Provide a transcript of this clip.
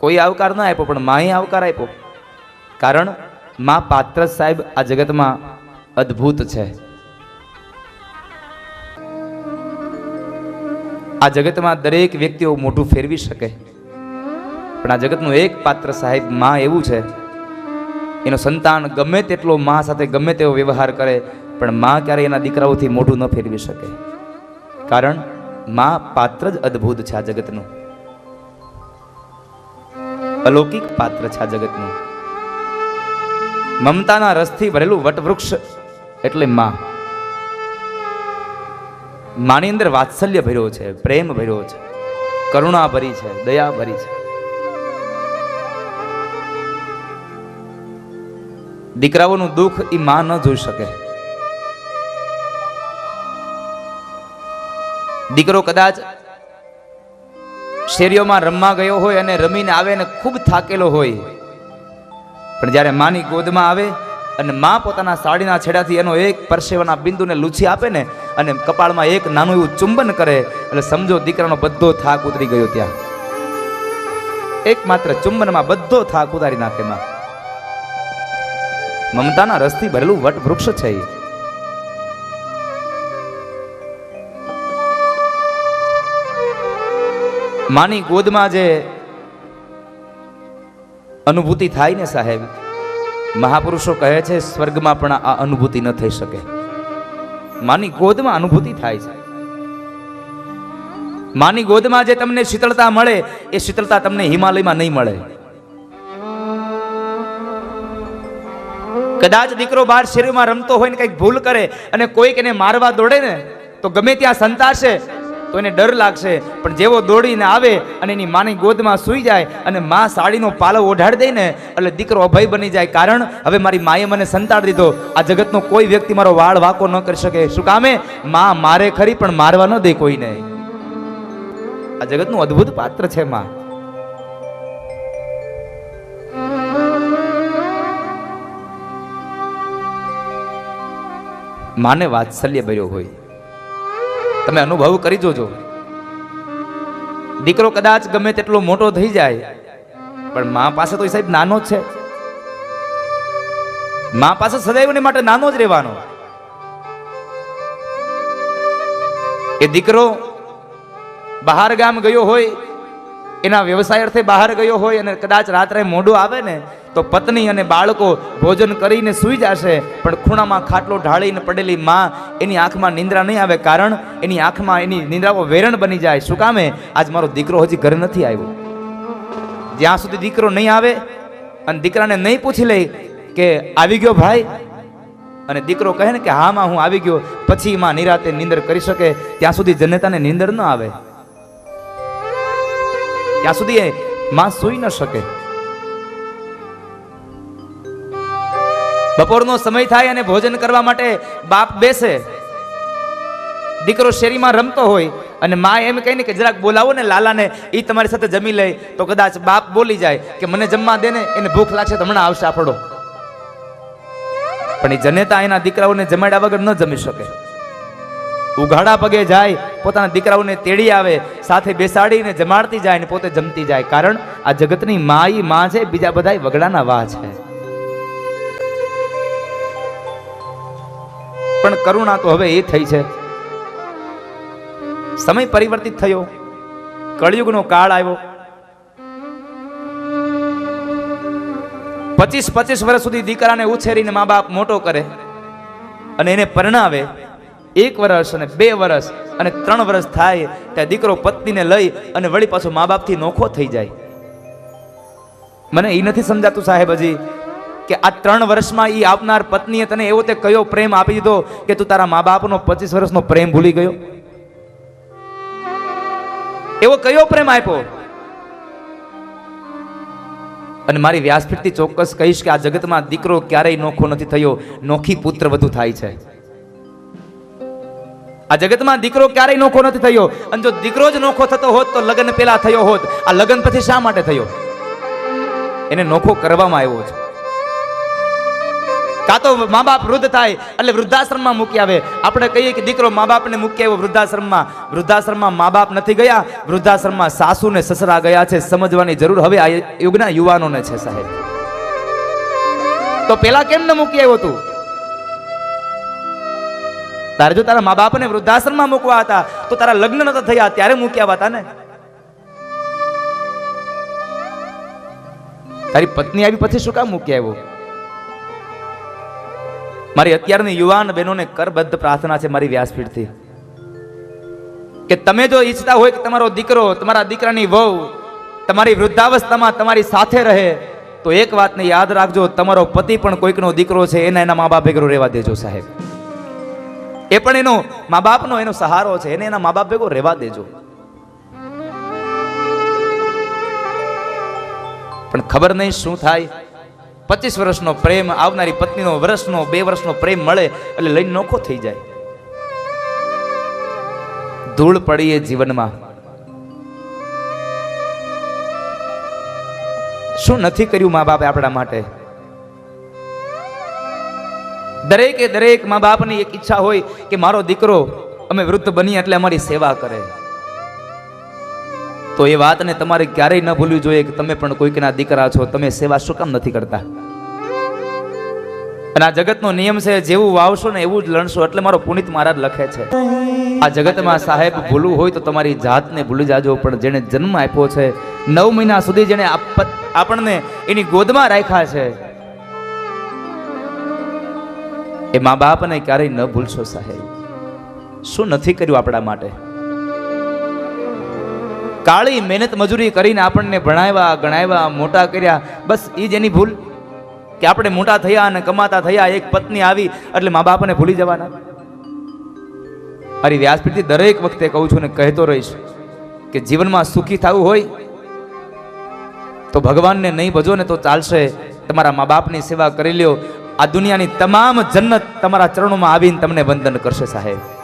કોઈ આવકાર ના આપ્યો, પણ માએ આવકાર આપ્યો. કારણ મા પાત્ર સાહેબ આ જગતમાં અદ્ભુત છે. આ જગતમાં દરેક વ્યક્તિઓ મોટું ફેરવી શકે. પણ આ જગતનું એક પાત્ર સાહેબ મા એવું છે. એનો સંતાન ગમે તેટલો મા સાથે ગમે તેવો વ્યવહાર કરે, પણ મા ક્યારેય એના દીકરાઓથી મોઢું ન ફેરવી શકે. કારણ મા પાત્ર જ અદ્ભુત છે આ જગતનું. અલૌકિક પાત્ર છે આ જગતનું. મમતાના રસથી ભરેલું વટવૃક્ષ એટલે માં. માની અંદર વાત્સલ્ય ભર્યો છે, પ્રેમ ભર્યો છે કરુણા ભરી છે દયા ભરી છે. દીકરાઓનું દુઃખ એ માં ન જોઈ શકે. દીકરો કદાચ શેરીઓમાં રમવા ગયો હોય અને રમીને આવે ને ખૂબ થાકેલો હોય. પણ જ્યારે માની ગોદમાં આવે અને મા પોતાના સાડીના છેડાથી એનો એક પરસેવાના બિંદુને લૂછી આપે ને અને કપાળમાં એક નાનું એવું ચુંબન કરે, એટલે સમજો દીકરાનો બધો થાક ઉતરી ગયો ત્યાં. એકમાત્ર ચુંબનમાં બધો થાક ઉતારી નાખે માં. મમતાના રસથી ભરેલું વટ વૃક્ષ છે એ. માની ગોદમાં જે અનુભૂતિ થાય ને સાહેબ, મહાપુરુષો કહે છે, સ્વર્ગમાં પણ આ અનુભૂતિ ન થઈ શકે. માની ગોદમાં અનુભૂતિ થાય છે. માની ગોદમાં જે તમને શીતળતા મળે, એ શીતળતા તમને હિમાલયમાં નહીં મળે. કદાચ દીકરો બાર શરીરમાં રમતો હોય ને કંઈક ભૂલ કરે અને કોઈક એને મારવા દોડે ને, તો ગમે ત્યાં સંતાશે તો એને ડર લાગશે. પણ જેવો દોડીને આવે અને એની માની ગોદમાં સૂઈ જાય અને માં સાડીનો પાલો ઓઢાડી દે ને, એટલે દીકરો અભય બની જાય. કારણ હવે મારી માએ મને સંતાડ દીધો. આ જગતનો કોઈ વ્યક્તિ મારો વાળ વાકો ન કરી શકે. શું કામે? માં મારે ખરી, પણ મારવા ન દે કોઈને. આ જગતનું અદ્ભુત પાત્ર છે, માં. માને વાત્સલ્ય ભર્યો હોય. તમે અનુભવ કરી જોજો. દીકરો કદાચ ગમે તેટલો મોટો થઈ જાય, પણ મા પાસે તો સાહેબ નાનો છે. મા પાસે સદૈવને માટે નાનો જ રહેવાનો. એ દીકરો બહાર ગામ ગયો હોય એના વ્યવસાય અર્થે બહાર ગયો હોય અને કદાચ રાત્રે મોડું આવે ને, તો પત્ની અને બાળકો ભોજન કરીને સૂઈ જશે. પણ ખૂણામાં ખાટલો ઢાળીને પડેલી માં એની આંખમાં નિંદ્રા નહીં આવે કારણ એની આંખમાં એની નિંદ્રાઓ વેરણ બની જાય. શું કામે? આજ મારો દીકરો હજી ઘરે નથી આવ્યો. જ્યાં સુધી દીકરો નહીં આવે અને દીકરાને નહીં પૂછી લે કે આવી ગયો ભાઈ? અને દીકરો કહે ને કે હા માં, હું આવી ગયો. પછી માં નિરાતે નિંદર કરી શકે. ત્યાં સુધી જનતાને નિંદર ન આવે. ત્યાં સુધી માં સૂઈ ન શકે. બપોરનો સમય થાય અને ભોજન કરવા માટે બાપ બેસે. દીકરો શેરીમાં રમતો હોય અને મા એમ કહે ને કે, જરાક બોલાવો ને લાલાને એ તમારી સાથે જમી લે. તો કદાચ બાપ બોલી જાય કે, મને જમવા દે ને, એને ભૂખ લાગશે તો હમણાં આવશે આપડો પણ એ જનેતા એના દીકરાઓને જમાડ્યા વગર ન જમી શકે. ઉઘાડા પગે જાય પોતાના દીકરાઓને તેડી આવે, સાથે બેસાડીને જમાડતી જાય ને પોતે જમતી જાય. કારણ આ જગતની માઈ, માં છે, બીજા બધા વગડાના વાહ છે. પણ કરુણા તો હવે એ થઈ છે. સમય પરિવર્તિત થયો. કળિયુગનો કાળ આવ્યો. પચીસ પચીસ વર્ષ સુધી દીકરાને ઉછેરીને મા બાપ મોટો કરે અને એને પરણાવે. એક વર્ષ અને બે વર્ષ અને ત્રણ વર્ષ થાય, ત્યાં દીકરો પત્નીને લઈ અને વળી પાછો મા બાપથી નોખો થઈ જાય. મને એ નથી સમજાતું સાહેબ હજી કે આ ત્રણ વર્ષમાં એ આપનાર પત્નીએ તને એવો તે કયો પ્રેમ આપી દીધો કે તું તારા મા બાપનો પચીસ વર્ષનો પ્રેમ ભૂલી ગયો? એવો કયો પ્રેમ આપ્યો? અને મારી વ્યાસપીઠથી ચોક્કસ કહીશ કે આ જગતમાં દીકરો ક્યારેય નોખો નથી થયો. નોખી પુત્ર વધુ થાય છે. આ જગતમાં દીકરો ક્યારેય નોખો નથી થયો. અને જો દીકરો જ નોખો થતો હોત તો લગ્ન પેલા થયો હોત. આ લગ્ન પછી શા માટે થયો? એને નોખો કરવામાં આવ્યો છે. કાં તો મા બાપ વૃદ્ધ થાય એટલે વૃદ્ધાશ્રમમાં મૂકી આવે. આપણે કહીએ કે દીકરો મા બાપને મૂકી આવ્યો વૃદ્ધાશ્રમમાં. વૃદ્ધાશ્રમમાં મા બાપ નથી ગયા. વૃદ્ધાશ્રમમાં સાસુ ને સસરા ગયા છે. સમજવાની જરૂર હવે આ યુગના યુવાનોને છે સાહેબ. તો પેલા કેમ ન મૂકી આવ્યો તું? તારે જો તારા મા બાપને વૃદ્ધાશ્રમમાં મૂકવા હતા, તો તારા લગ્ન નતા થયા, ત્યારે મૂક્યા હતા ને તારી પત્ની આવી પછી શું કામ મૂકી આવ્યો? મારી અત્યારની યુવાન બહેનોને કરબદ્ધ પ્રાર્થના છે મારી વ્યાસપીઠથી. કે તમે જો ઈચ્છતા હોય કે તમારો દીકરો, તમારા દીકરાની વહુ, તમારી વૃદ્ધાવસ્થામાં તમારી સાથે રહે, તો એક વાતને યાદ રાખજો, તમારો પતિ પણ કોઈકનો દીકરો છે, એના એના મા બાપ ભેગરો રહેવા દેજો સાહેબ. એ પણ એનો મા બાપનો એનો સહારો છે. એને એના મા બાપ ભેગો રહેવા દેજો. પણ ખબર નહીં શું થાય? પચીસ વર્ષનો પ્રેમ, આવનારી પત્નીનો વર્ષનો, બે વર્ષનો પ્રેમ મળે એટલે લઈને નોખો થઈ જાય. ધૂળ પડી એ જીવનમાં. શું નથી કર્યું મા બાપે આપણા માટે? દરેકે દરેક મા બાપની એક ઈચ્છા હોય કે મારો દીકરો અમે વૃદ્ધ બની એટલે અમારી સેવા કરે. તો એ વાતને તમારે ક્યારેય ન ભૂલવી જોઈએ કે તમે પણ કોઈકના દીકરા છો, તમે સેવા શું કામ નથી કરતા? અને આ જગતનો નિયમ છે, જેવું વાવશો ને એવું જ લણશો, એટલે મારો પુનિત મહારાજ લખે છે. આ જગતમાં સાહેબ ભૂલવું હોય તો તમારી જાતને ભૂલી જાજો, પણ જેણે જન્મ આપ્યો છે, નવ મહિના સુધી જેણે આપણને એની ગોદમાં રાખ્યા છે એ મા બાપને ક્યારેય ન ભૂલશો સાહેબ. શું નથી કર્યું આપણા માટે? કાળી મહેનત મજૂરી કરીને આપણને ભણાવ્યા, ગણાવ્યા, મોટા કર્યા, બસ એ જ એની ભૂલ. કે આપણે મોટા થયા અને કમાતા થયા, એક પત્ની આવી, એટલે મા બાપને ભૂલી જવાના. મારી વ્યાસપીઠથી દરેક વખતે કહું છું ને કહેતો રહીશ કે જીવનમાં સુખી થવું હોય તો ભગવાનને નહીં ભજો ને તો ચાલશે. તમારા મા બાપની સેવા કરી લ્યો. આ દુનિયાની તમામ જન્નત તમારા ચરણોમાં આવીને તમને વંદન કરશે સાહેબ.